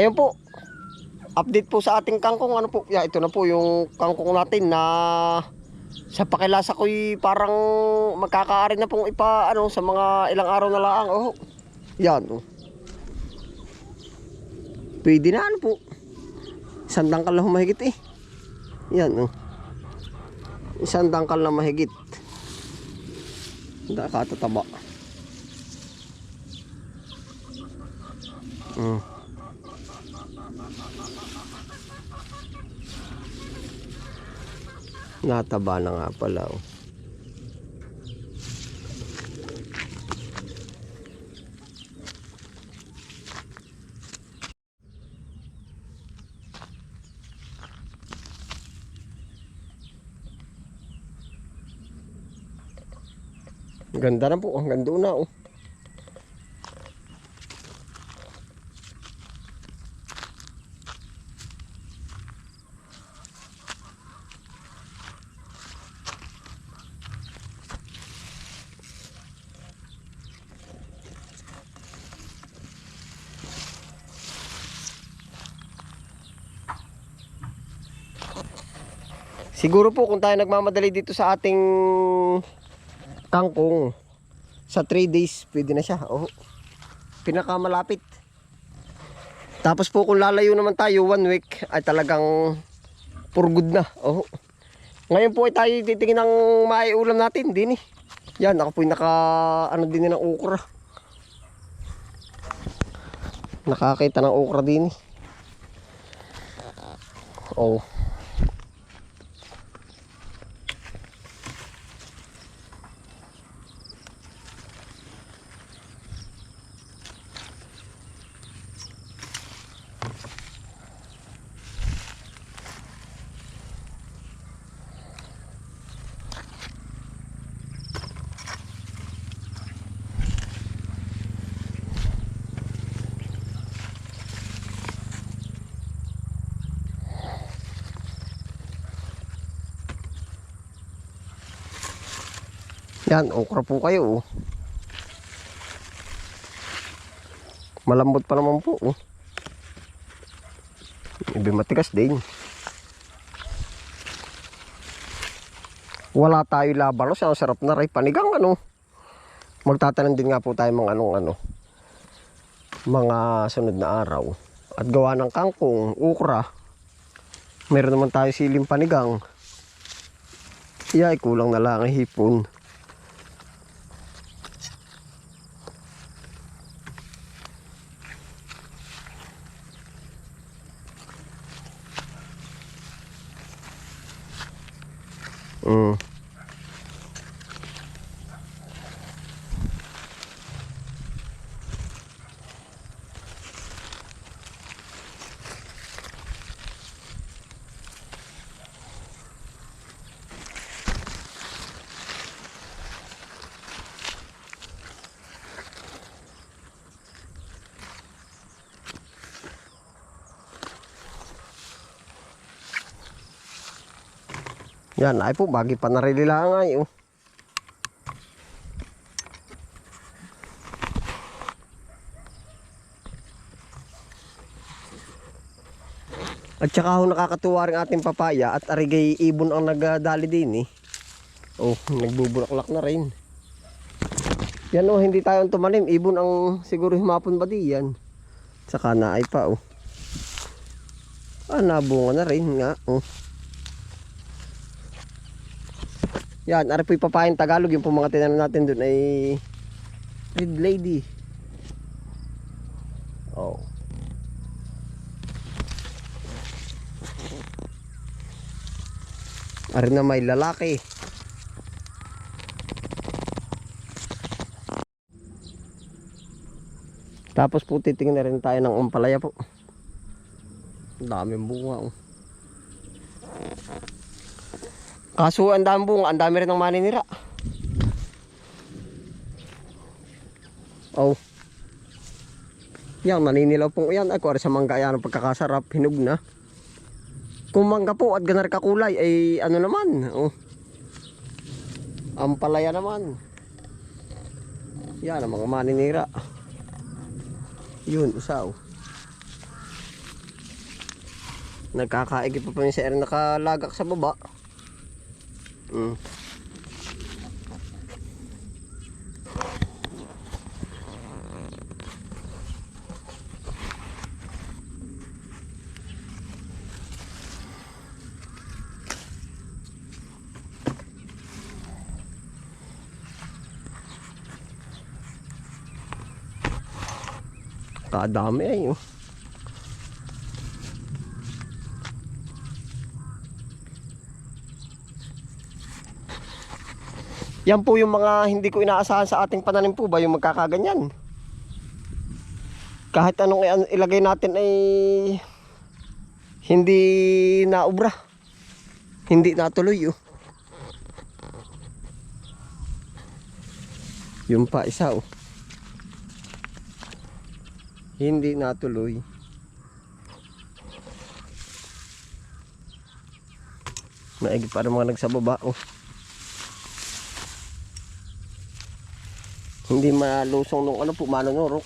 Ayun po. Update po sa ating kangkong. Ano po? Yeah, ito na po yung kangkong natin na sa pakilasa ko'y parang magkakaari na pong ipa ano sa mga ilang araw na lang. Oh. Yan. Oh. Pwede na ano po. Isang dangkal na humahigit eh. Yan oh. Isang dangkal na mahigit. Nakatataba. Mm. Nataba na nga pala oh. Ganda na po, hanggang doon na oh. Siguro po kung tayo nagmamadali dito sa ating kangkong sa 3 days pwede na siya. Oh. Pinakamalapit. Tapos po kung lalayo naman tayo one week ay talagang for good na. Oh. Ngayon po ay tayo titingin ng maiulam natin din eh. Yan, ako po naka ano din ng okra. Nakakita ng okra din eh. Oh. Yan, okra po kayo. Oh. Malambot pa naman po. Oh. Ibi matigas din. Wala tayo labanos. Ang sarap na rin. Panigang ano. Magtatanim din nga po tayo mga anong ano. Mga sunod na araw. At gawa ng kangkong, ukra. Meron naman tayo siling panigang. Iya, ay kulang na lang ang hipon. Mm. Yan, ay po, bagi pa narili lang ay. Oh. At saka ho nakakatuwa rin ating papaya at arigay ibon ang nagdali din eh. Oh, nagbubulaklak na rin. Yan oh, hindi tayo tumanim. Ibon ang siguro humapon ba di yan. Saka na ay pa oh. Ah, nabunga na rin nga oh. Yan, ari po papayang Tagalog yung mga tinanim natin doon ay Red Lady. Oh. Ari na may lalaki. Tapos po titingin na rin tayo ng umpalaya po. Daming bunga oh. Kaso ang dami bunga, ang dami rin ng maninira. Oh. Yan, naninilaw pong yan. Ay, kuwari sa mangga yan pagkakasarap, hinog na. Kung mangga po at ganar kakulay, ay ano naman, oh. Ang palaya naman. Yan, ang mga maninira. Yun, usaw. Nagkakaigi pa pa yung sir nakalagak sa baba. Mm. Kadami ay oh. Yan po yung mga hindi ko inaasahan sa ating pananim po ba yung magkakaganyan. Kahit anong ilagay natin ay hindi naubra. Hindi natuloy oh. Yung pa isa oh. Hindi natuloy. Maigi pa rin mga nagsababa oh. Hindi malusong nung ano po, manunurok.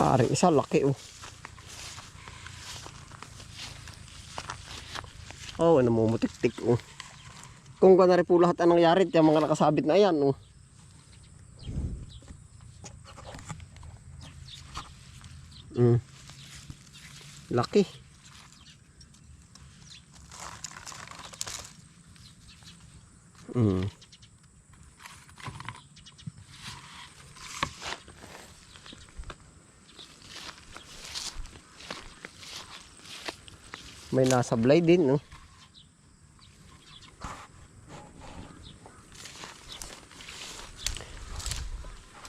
Pare, isa laki oh. Oh, namumutik-tik oh. Kung kunwari po lahat ang nangyari, yung mga nakasabit na yan oh. Mm. Laki. Mm. May nasablay din, no?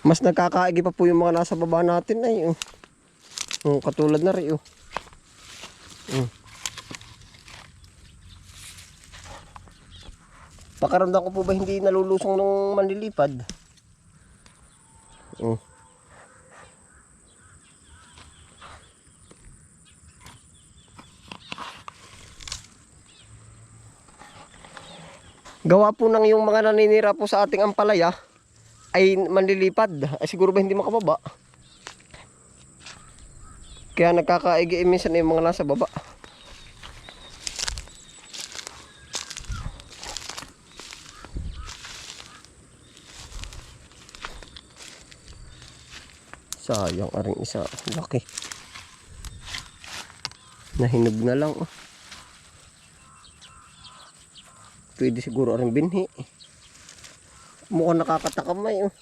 Mas nagkakaigi pa po yung mga nasa baba natin ay, oh. Oh, katulad na rin, oh. Mm. Pakaramdam ko po ba hindi nalulusong nung manlilipad? Oh. Gawa po ng yung mga naninira po sa ating ampalaya ay manlilipad. Ay siguro ba hindi makababa? Kaya nagkakaigi minsan yung mga nasa baba. Sayang aring isa. Laki. Nahinog na lang. Oh. Pwede siguro aring binhi. Mukhang nakakatakamay. Oh.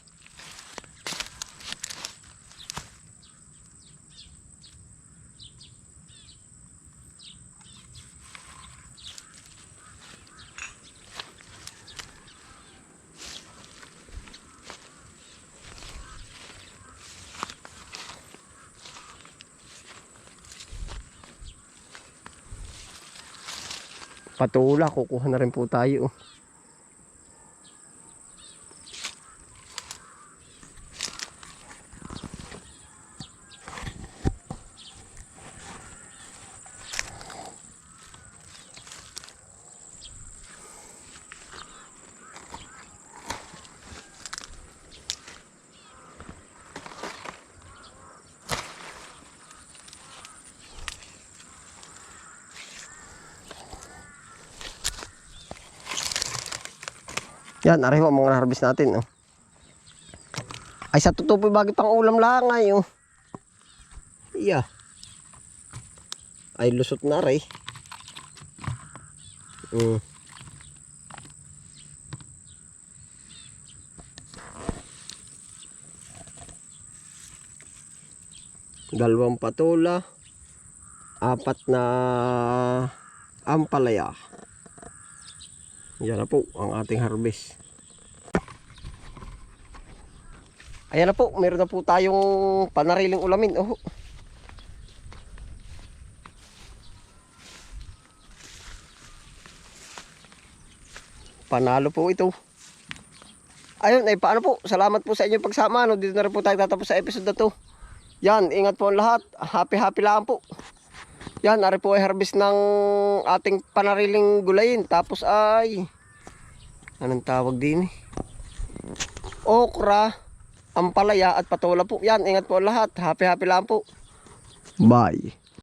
Patula, kukuha na rin po tayo. Yan, areho ang mga harvest natin. Oh. Ay, sa totoo po, bagay pang ulam lang ay. Oh. Yeah. Ay, lusot na rin. Mm. Dalawang patola. Apat na ampalaya. Yan na po ang ating harvest. Ayan na po, meron na po tayong panariling ulamin. Oh. Panalo po ito. Ayun, ay paano po? Salamat po sa inyong pagsama. No? Dito na rin po tayo tatapos sa episode na to. Yan, ingat po ang lahat. Happy happy lang po. Yan, ari po ay harvest ng ating panariling gulayin. Tapos ay, anong tawag din eh? Okra, ampalaya at patola po. Yan, ingat po lahat. Happy happy lang po. Bye.